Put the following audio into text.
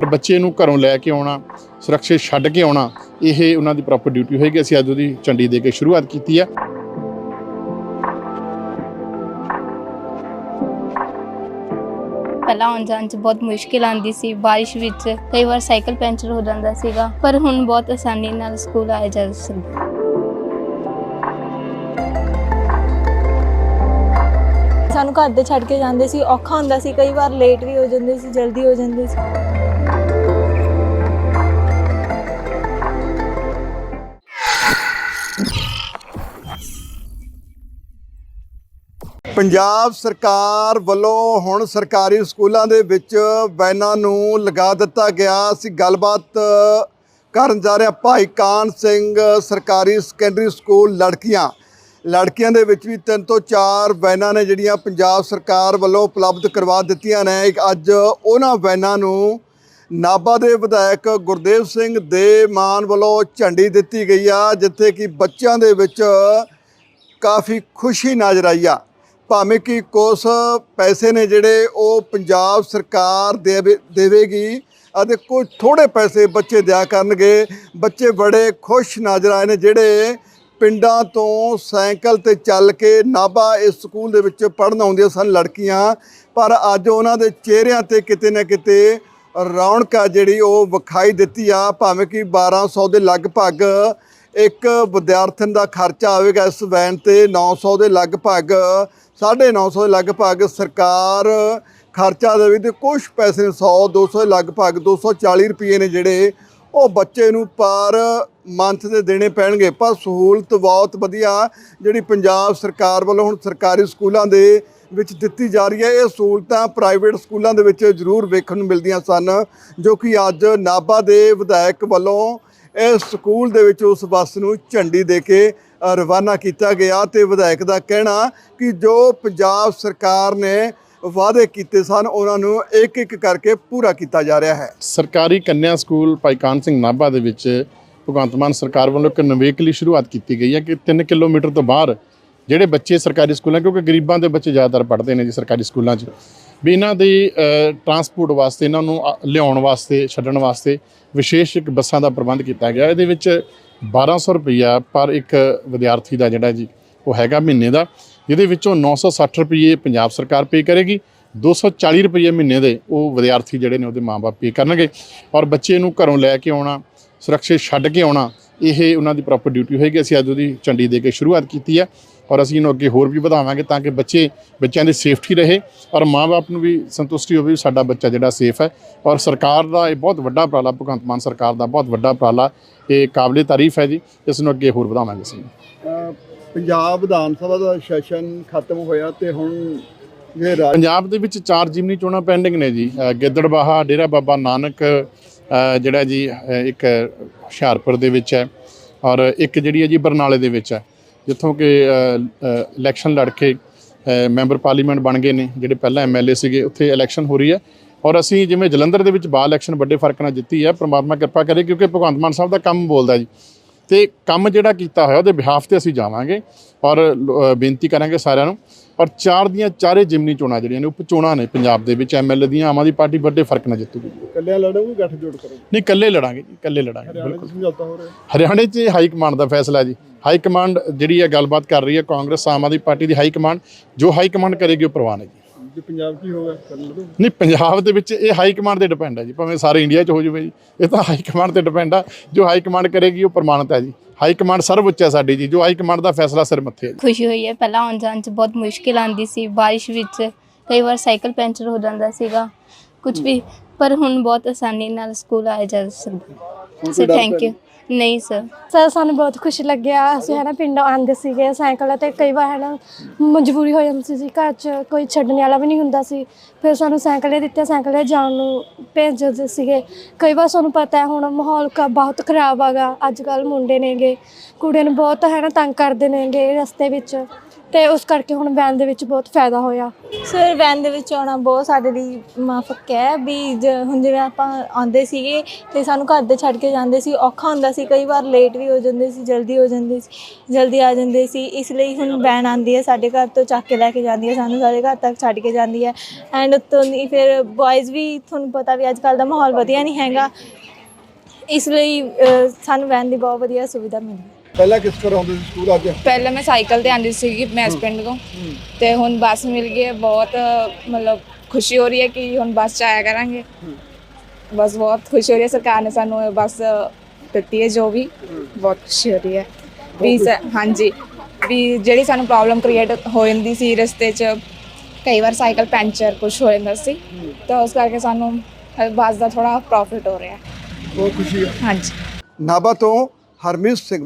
ਪਰ ਬੱਚੇ ਨੂੰ ਘਰੋਂ ਲੈ ਕੇ ਆਉਣਾ ਸੁਰੱਖਿਅਤ ਛੱਡ ਕੇ ਆਉਣਾ ਇਹ ਉਹਨਾਂ ਦੀ ਪ੍ਰੋਪਰ ਡਿਊਟੀ ਹੋਏਗੀ। ਅਸੀਂ ਅੱਜ ਉਹਦੀ ਝੰਡੀ ਦੇ ਕੇ ਸ਼ੁਰੂਆਤ ਕੀਤੀ ਹੈ। ਪਹਿਲਾਂ ਆਉਣ ਜਾਣ 'ਚ ਬਹੁਤ ਮੁਸ਼ਕਿਲ ਆਉਂਦੀ ਸੀ। ਬਾਰਿਸ਼ ਵਿੱਚ ਕਈ ਵਾਰ ਸਾਈਕਲ ਪੈਂਚਰ ਹੋ ਜਾਂਦਾ ਸੀਗਾ ਪਰ ਹੁਣ ਬਹੁਤ ਆਸਾਨੀ ਨਾਲ ਸਕੂਲ ਆਇਆ ਜਾ ਸਕਦਾ। ਸਾਨੂੰ ਘਰ ਦੇ ਛੱਡ ਕੇ ਜਾਂਦੇ ਸੀ ਔਖਾ ਹੁੰਦਾ ਸੀ। ਕਈ ਵਾਰ ਲੇਟ ਵੀ ਹੋ ਜਾਂਦੇ ਸੀ ਜਲਦੀ ਹੋ ਜਾਂਦੇ ਸੀ। ਪੰਜਾਬ ਸਰਕਾਰ ਵੱਲੋਂ ਹੁਣ ਸਰਕਾਰੀ ਸਕੂਲਾਂ ਦੇ ਵਿੱਚ ਵੈਨਾਂ ਨੂੰ ਲਗਾ ਦਿੱਤਾ ਗਿਆ। ਅਸੀਂ ਗੱਲਬਾਤ ਕਰਨ ਜਾ ਰਹੇ ਹਾਂ ਭਾਈ ਕਾਨ ਸਿੰਘ, ਸਰਕਾਰੀ ਸੈਕੰਡਰੀ ਸਕੂਲ ਲੜਕੀਆਂ। ਲੜਕੀਆਂ ਦੇ ਵਿੱਚ ਵੀ ਤਿੰਨ ਤੋਂ ਚਾਰ ਵੈਨਾਂ ਨੇ ਜਿਹੜੀਆਂ ਪੰਜਾਬ ਸਰਕਾਰ ਵੱਲੋਂ ਉਪਲਬਧ ਕਰਵਾ ਦਿੱਤੀਆਂ ਨੇ। ਇੱਕ ਅੱਜ ਉਹਨਾਂ ਵੈਨਾਂ ਨੂੰ ਨਾਭਾ ਦੇ ਵਿਧਾਇਕ ਗੁਰਦੇਵ ਸਿੰਘ ਦੇ ਮਾਨ ਵੱਲੋਂ ਝੰਡੀ ਦਿੱਤੀ ਗਈ ਆ, ਜਿੱਥੇ ਕਿ ਬੱਚਿਆਂ ਦੇ ਵਿੱਚ ਕਾਫੀ ਖੁਸ਼ੀ ਨਜ਼ਰ ਆਈ ਆ। ਭਾਵੇਂ ਕਿ ਕੁਛ ਪੈਸੇ ਨੇ ਜਿਹੜੇ ਉਹ ਪੰਜਾਬ ਸਰਕਾਰ ਦੇਵੇ- ਦੇਵੇਗੀ ਅਤੇ ਕੁਝ ਥੋੜੇ ਪੈਸੇ ਬੱਚੇ ਦਿਆ ਕਰਨਗੇ। ਬੱਚੇ ਬੜੇ ਖੁਸ਼ ਨਜ਼ਰ ਆਏ ਨੇ ਜਿਹੜੇ ਪਿੰਡਾਂ ਤੋਂ ਸਾਈਕਲ ਤੇ ਚੱਲ ਕੇ ਨਾਭਾ ਇਸ ਸਕੂਲ ਦੇ ਵਿੱਚ ਪੜ੍ਹਨ ਆਉਂਦੀਆਂ ਸਨ ਲੜਕੀਆਂ। ਪਰ ਅੱਜ ਉਹਨਾਂ ਦੇ ਚਿਹਰਿਆਂ ਤੇ ਕਿਤੇ ਨਾ ਕਿਤੇ ਰੌਣਕ ਆ ਜਿਹੜੀ ਉਹ ਵਿਖਾਈ ਦਿੱਤੀ ਆ। ਭਾਵੇਂ ਕਿ 1200 ਦੇ ਲਗਭਗ ਇੱਕ ਵਿਦਿਆਰਥਣ ਦਾ ਖਰਚਾ ਆਵੇਗਾ ਇਸ ਵੈਨ ਤੇ 900 ਦੇ ਲਗਭਗ 950 ਦੇ ਲਗਭਗ ਸਰਕਾਰ ਖਰਚਾ ਦੇਵੇ ਤੇ ਕੁਝ ਪੈਸੇ 100 200 ਦੇ ਲਗਭਗ 240 ਰੁਪਏ ਨੇ ਜਿਹੜੇ ਉਹ ਬੱਚੇ ਨੂੰ ਪਰ ਮੰਥ ਦੇ ਦੇਣੇ ਪੈਣਗੇ। ਪਰ ਸਹੂਲਤ ਬਹੁਤ ਵਧੀਆ ਜਿਹੜੀ ਪੰਜਾਬ ਸਰਕਾਰ ਵੱਲੋਂ ਹੁਣ ਸਰਕਾਰੀ ਸਕੂਲਾਂ ਦੇ ਵਿੱਚ ਦਿੱਤੀ ਜਾ ਰਹੀ ਹੈ। ਇਹ ਸਹੂਲਤਾਂ ਪ੍ਰਾਈਵੇਟ ਸਕੂਲਾਂ ਦੇ ਵਿੱਚ ਜ਼ਰੂਰ ਵੇਖਣ ਨੂੰ ਮਿਲਦੀਆਂ ਸਨ, ਜੋ ਕਿ ਅੱਜ ਨਾਭਾ ਦੇ ਵਿਧਾਇਕ ਵੱਲੋਂ ਇਸ ਸਕੂਲ ਦੇ ਵਿੱਚ ਉਸ ਬੱਸ ਨੂੰ ਝੰਡੀ ਦੇ ਕੇ ਰਵਾਨਾ ਕੀਤਾ ਗਿਆ ਤੇ ਵਿਧਾਇਕ ਦਾ ਕਹਿਣਾ ਕਿ ਜੋ ਪੰਜਾਬ ਸਰਕਾਰ ਨੇ ਵਾਅਦੇ ਕੀਤੇ ਸਨ, ਉਹਨਾਂ ਨੂੰ ਇੱਕ ਇੱਕ ਕਰਕੇ ਪੂਰਾ ਕੀਤਾ ਜਾ ਰਿਹਾ ਹੈ। ਸਰਕਾਰੀ ਕੰਨਿਆ ਸਕੂਲ ਭਾਈਕਾਨ ਸਿੰਘ ਨਾਭਾ ਦੇ ਵਿੱਚ ਭਗਵੰਤ ਮਾਨ ਸਰਕਾਰ ਵੱਲੋਂ ਇੱਕ ਨਿਵੇਕਲੀ ਸ਼ੁਰੂਆਤ ਕੀਤੀ ਗਈ ਹੈ ਕਿ 3 ਕਿਲੋਮੀਟਰ ਤੋਂ ਬਾਹਰ ਜਿਹੜੇ ਬੱਚੇ ਸਰਕਾਰੀ ਸਕੂਲਾਂ, ਕਿਉਂਕਿ ਗਰੀਬਾਂ ਦੇ ਬੱਚੇ ਜ਼ਿਆਦਾਤਰ ਪੜ੍ਹਦੇ ਨੇ ਜੀ ਸਰਕਾਰੀ ਸਕੂਲਾਂ 'ਚ ਵੀ ਇਹਨਾਂ ਦੀ ਟਰਾਂਸਪੋਰਟ ਵਾਸਤੇ ਇਹਨਾਂ ਨੂੰ ਅ, ਲਿਆਉਣ ਵਾਸਤੇ ਛੱਡਣ ਵਾਸਤੇ ਵਿਸ਼ੇਸ਼ ਇੱਕ ਬੱਸਾਂ ਦਾ ਪ੍ਰਬੰਧ ਕੀਤਾ ਗਿਆ। ਇਹਦੇ ਵਿੱਚ 1200 ਰੁਪਈਆ ਪਰ ਇੱਕ ਵਿਦਿਆਰਥੀ ਦਾ ਜਿਹੜਾ ਜੀ ਉਹ ਹੈਗਾ ਮਹੀਨੇ ਦਾ। ਜਿਹਦੇ ਵਿੱਚੋਂ 960 ਰੁਪਏ ਪੰਜਾਬ ਸਰਕਾਰ ਪੇ ਕਰੇਗੀ 240 ਰੁਪਏ ਮਹੀਨੇ ਦੇ ਉਹ ਵਿਦਿਆਰਥੀ ਜਿਹੜੇ ਨੇ ਉਹਦੇ ਮਾਪੇ ਪੇ ਕਰਨਗੇ। ਔਰ ਬੱਚੇ ਨੂੰ ਘਰੋਂ ਲੈ ਕੇ ਆਉਣਾ ਸੁਰੱਖਿਅਤ ਛੱਡ ਕੇ ਆਉਣਾ ਇਹ ਉਹਨਾਂ ਦੀ ਪ੍ਰੋਪਰ ਡਿਊਟੀ ਹੋਏਗੀ। ਅਸੀਂ ਅੱਜ ਉਹਦੀ ਝੰਡੀ ਦੇ ਕੇ ਸ਼ੁਰੂਆਤ ਕੀਤੀ ਹੈ ਔਰ ਅਸੀਂ ਇਹਨੂੰ ਅੱਗੇ ਹੋਰ ਵੀ ਵਧਾਵਾਂਗੇ ਤਾਂ ਕਿ ਬੱਚੇ ਬੱਚਿਆਂ ਦੀ ਸੇਫਟੀ ਰਹੇ ਔਰ ਮਾਪੇ ਨੂੰ ਵੀ ਸੰਤੁਸ਼ਟੀ ਹੋਵੇ ਵੀ ਸਾਡਾ ਬੱਚਾ ਜਿਹੜਾ ਸੇਫ ਹੈ। ਔਰ ਸਰਕਾਰ ਦਾ ਇਹ ਬਹੁਤ ਵੱਡਾ ਉਪਰਾਲਾ ਭਗਵੰਤ ਮਾਨ ਸਰਕਾਰ ਦਾ ਬਹੁਤ ਵੱਡਾ ਉਪਰਾਲਾ ਇਹ ਕਾਬਲੇ ਤਾਰੀਫ ਹੈ ਜੀ। ਇਸ ਨੂੰ ਅੱਗੇ ਹੋਰ ਵਧਾਵਾਂਗੇ ਅਸੀਂ। ਪੰਜਾਬ ਵਿਧਾਨ ਸਭਾ ਦਾ ਸੈਸ਼ਨ ਖਤਮ ਹੋਇਆ ਤੇ ਹੁਣ ਪੰਜਾਬ ਦੇ ਵਿੱਚ ਚਾਰ ਜਿਮਨੀ ਚੋਣਾਂ ਪੈਂਡਿੰਗ ਨੇ ਜੀ। ਗਿੱਦੜਬਾਹਾ ਡੇਰਾ ਬਾਬਾ ਨਾਨਕ ਜਿਹੜਾ ਜੀ ਇੱਕ ਹੁਸ਼ਿਆਰਪੁਰ ਦੇ ਵਿੱਚ ਹੈ ਔਰ ਇੱਕ ਜਿਹੜੀ ਹੈ ਜੀ ਬਰਨਾਲੇ ਦੇ ਵਿੱਚ ਹੈ, ਜਿੱਥੋਂ ਕਿ ਇਲੈਕਸ਼ਨ ਲੜ ਕੇ ਮੈਂਬਰ ਪਾਰਲੀਮੈਂਟ ਬਣ ਗਏ ਨੇ, ਜਿਹੜੇ ਪਹਿਲਾਂ ਐਮਐਲਏ ਸੀਗੇ, ਉੱਥੇ ਇਲੈਕਸ਼ਨ ਹੋ ਰਹੀ ਹੈ ਔਰ ਅਸੀਂ ਜਿਵੇਂ ਜਲੰਧਰ ਦੇ ਵਿੱਚ ਬਾ ਇਲੈਕਸ਼ਨ ਵੱਡੇ ਫ਼ਰਕ ਨਾਲ ਜਿੱਤੀ ਹੈ, ਪ੍ਰਮਾਤਮਾ ਕਿਰਪਾ ਕਰੇ ਕਿਉਂਕਿ ਭਗਵੰਤ ਮਾਨ ਸਾਹਿਬ ਦਾ ਕੰਮ ਬੋਲਦਾ ਜੀ। ਤੇ ਕੰਮ ਜਿਹੜਾ ਕੀਤਾ ਹੋਇਆ ਉਹਦੇ ਬਿਹਾਫ ਤੇ ਅਸੀਂ ਜਾਵਾਂਗੇ ਔਰ ਬੇਨਤੀ ਕਰਾਂਗੇ ਸਾਰਿਆਂ ਨੂੰ। ਔਰ ਚਾਰ ਦੀਆਂ ਚਾਰੇ ਜਿਮਨੀ ਚੋਣਾਂ ਜਿਹੜੀਆਂ ਨੇ ਉਪ ਚੋਣਾਂ ਨੇ ਪੰਜਾਬ ਦੇ ਵਿੱਚ ਐਮਐਲਏ ਦੀਆਂ ਆਮ ਆਦਮੀ ਪਾਰਟੀ ਵੱਡੇ ਫ਼ਰਕ ਨਾਲ ਜਿੱਤੂਗੀ। ਕੱਲਿਆਂ ਲੜੋਗੇ ਗੱਠਜੋੜ ਕਰੋਗੇ? ਨਹੀਂ ਇਕੱਲੇ ਲੜਾਂਗੇ ਜੀ ਇਕੱਲੇ ਲੜਾਂਗੇ ਬਿਲਕੁਲ। ਹਰਿਆਣੇ 'ਚ ਹਾਈ ਕਮਾਂਡ ਦਾ ਫੈਸਲਾ ਜੀ। ਹਾਈ ਕਮਾਂਡ ਜਿਹੜੀ ਹੈ ਗੱਲਬਾਤ ਕਰ ਰਹੀ ਹੈ ਕਾਂਗਰਸ ਆਮ ਆਦਮੀ ਪਾਰਟੀ ਦੀ ਹਾਈ ਕਮਾਂਡ ਜੋ ਹਾਈ ਕਮਾਂਡ ਕਰੇਗੀ ਉਹ ਪ੍ਰਵਾਨ ਹੈ ਜੀ। ਜੇ ਪੰਜਾਬ ਕੀ ਹੋਗਾ ਕਰ ਲੜੋ ਨਹੀਂ ਪੰਜਾਬ ਦੇ ਵਿੱਚ ਇਹ ਹਾਈ ਕਮਾਂਡ ਤੇ ਡਿਪੈਂਡ ਹੈ ਜੀ ਭਾਵੇਂ ਸਾਰੇ ਇੰਡੀਆ 'ਚ ਹੋ ਜਾਵੇ ਜੀ। ਇਹ ਤਾਂ ਹਾਈ ਕਮਾਂਡ ਤੇ ਡਿਪੈਂਡ ਆ। ਜੋ ਹਾਈ ਕਮਾਂਡ ਕਰੇਗੀ ਉਹ ਪ੍ਰਮਾਣਿਤ ਹੈ ਜੀ। ਹਾਈ ਕਮਾਂਡ ਸਰਵਉੱਚ ਹੈ ਸਾਡੀ ਜੀ। ਜੋ ਹਾਈ ਕਮਾਂਡ ਦਾ ਫੈਸਲਾ ਸਿਰ ਮੱਥੇ ਹੈ ਜੀ। ਖੁਸ਼ੀ ਹੋਈ ਹੈ। ਪਹਿਲਾਂ ਆਉਣ ਜਾਣ 'ਚ ਬਹੁਤ ਮੁਸ਼ਕਿਲ ਆਉਂਦੀ ਸੀ। ਬਾਰਿਸ਼ ਵਿੱਚ ਕਈ ਵਾਰ ਸਾਈਕਲ ਪੈਂਚਰ ਹੋ ਜਾਂਦਾ ਸੀਗਾ। ਕੁਝ ਵੀ। ਪਰ ਹੁਣ ਬਹੁਤ ਆਸਾਨੀ ਨਾਲ ਸਕੂਲ ਆਇਆ ਜਾ ਸਕਦਾ। ਸੋ ਥੈਂਕ ਯੂ ਨਹੀਂ? ਸਰ ਸਰ ਸਾਨੂੰ ਬਹੁਤ ਖੁਸ਼ ਲੱਗਿਆ ਅਸੀਂ ਹੈ ਨਾ ਪਿੰਡੋਂ ਆਉਂਦੇ ਸੀਗੇ ਸਾਈਕਲ ਤੇ। ਕਈ ਵਾਰ ਹੈ ਨਾ ਮਜਬੂਰੀ ਹੋ ਜਾਂਦੀ ਸੀ ਘਰ 'ਚ, ਕੋਈ ਛੱਡਣ ਵਾਲਾ ਵੀ ਨਹੀਂ ਹੁੰਦਾ ਸੀ। ਫਿਰ ਸਾਨੂੰ ਸਾਈਕਲ ਦਿੱਤੇ, ਸਾਈਕਲ ਜਾਣ ਨੂੰ ਭੇਜਦੇ ਸੀਗੇ। ਕਈ ਵਾਰ ਸਾਨੂੰ ਪਤਾ ਹੈ, ਹੁਣ ਮਾਹੌਲ ਕਾ, ਬਹੁਤ ਖਰਾਬ ਆਗਾ ਅੱਜ ਕੱਲ ਮੁੰਡੇ ਨੇਗੇ, ਕੁੜੀਆਂ ਨੂੰ ਬਹੁਤ ਹੈ ਨਾ ਤੰਗ ਕਰਦੇ ਨੇਗੇ ਰਸਤੇ ਵਿੱਚ। ਤੇ ਉਸ ਕਰਕੇ ਹੁਣ ਵੈਨ ਦੇ ਵਿੱਚ ਬਹੁਤ ਫਾਇਦਾ ਹੋਇਆ। ਸਰ ਵੈਨ ਦੇ ਵਿੱਚ ਆਉਣਾ ਬਹੁਤ ਸਾਡੇ ਲਈ ਮਾਫਕ ਹੈ ਵੀ ਜ- ਹੁਣ ਜਿਵੇਂ ਆਪਾਂ ਆਉਂਦੇ ਸੀਗੇ ਤੇ ਸਾਨੂੰ ਘਰ ਦੇ ਛੱਡ ਕੇ ਜਾਂਦੇ ਸੀ ਔਖਾ ਹੁੰਦਾ ਸੀ ਕਈ ਵਾਰ ਲੇਟ ਵੀ ਹੋ ਜਾਂਦੇ ਸੀ ਜਲਦੀ ਹੋ ਜਾਂਦੇ ਸੀ ਜਲਦੀ ਆ ਜਾਂਦੇ ਸੀ। ਇਸ ਲਈ ਹੁਣ ਵੈਨ ਆਉਂਦੀ ਹੈ ਸਾਡੇ ਘਰ ਤੋਂ ਚੱਕ ਕੇ ਲੈ ਕੇ ਜਾਂਦੀ ਹੈ ਸਾਨੂੰ ਸਾਡੇ ਘਰ ਤੱਕ ਛੱਡ ਕੇ ਜਾਂਦੀ ਹੈ। ਐਂਡ ਉੱਤੋਂ ਦੀ ਫਿਰ ਬॉयਜ਼ ਵੀ ਤੁਹਾਨੂੰ ਪਤਾ ਵੀ ਅੱਜ ਕੱਲ ਦਾ ਮਾਹੌਲ ਵਧੀਆ ਨਹੀਂ ਹੈਗਾ। ਇਸ ਲਈ ਅ, ਸਾਨੂੰ ਵੈਨ ਦੀ ਬਹੁਤ ਵਧੀਆ ਸੁਵਿਧਾ ਮਿਲੀ। ਪਹਿਲਾਂ ਕਿਸ ਤਰ੍ਹਾਂ ਆਉਂਦੇ ਸੀ ਸਕੂਲ ਅੱਜ? ਪਹਿਲਾਂ ਮੈਂ ਸਾਈਕਲ ਤੇ ਆਂਦੀ ਸੀਗੀ ਮੈਸ ਪਿੰਡ ਤੋਂ। ਤੇ ਹੁਣ ਬੱਸ ਮਿਲ ਗਈ ਹੈ ਬਹੁਤ ਮਤਲਬ ਖੁਸ਼ੀ ਹੋ ਰਹੀ ਹੈ ਕਿ ਹੁਣ ਬੱਸ ਚ ਆਇਆ ਕਰਾਂਗੇ। ਬਸ ਬਹੁਤ ਖੁਸ਼ੀ ਹੋ ਰਹੀ ਹੈ ਸਰਕਾਰ ਨੇ ਸਾਨੂੰ ਇਹ ਬੱਸ ਦਿੱਤੀ ਹੈ ਜੋ ਵੀ। ਬਹੁਤ ਖੁਸ਼ੀ ਹੋ ਰਹੀ ਹੈ। ਵੀ ਹਾਂਜੀ। ਵੀ ਜਿਹੜੀ ਸਾਨੂੰ ਪ੍ਰੋਬਲਮ ਕ੍ਰੀਏਟ ਹੋ ਜਾਂਦੀ ਸੀ ਰਸਤੇ 'ਚ ਕਈ ਵਾਰ ਸਾਈਕਲ ਪੈਂਚਰ ਕੁਝ ਹੋ ਜਾਂਦਾ ਸੀ। ਤਾਂ ਉਸ ਕਰਕੇ ਸਾਨੂੰ ਬੱਸ ਦਾ ਥੋੜਾ ਪ੍ਰੋਫਿਟ ਹੋ ਰਿਹਾ। ਬਹੁਤ ਖੁਸ਼ੀ ਹੈ। ਹਾਂਜੀ। ਨਾਭਾ ਤੋਂ ਹਰਮੀਤ ਸਿੰਘ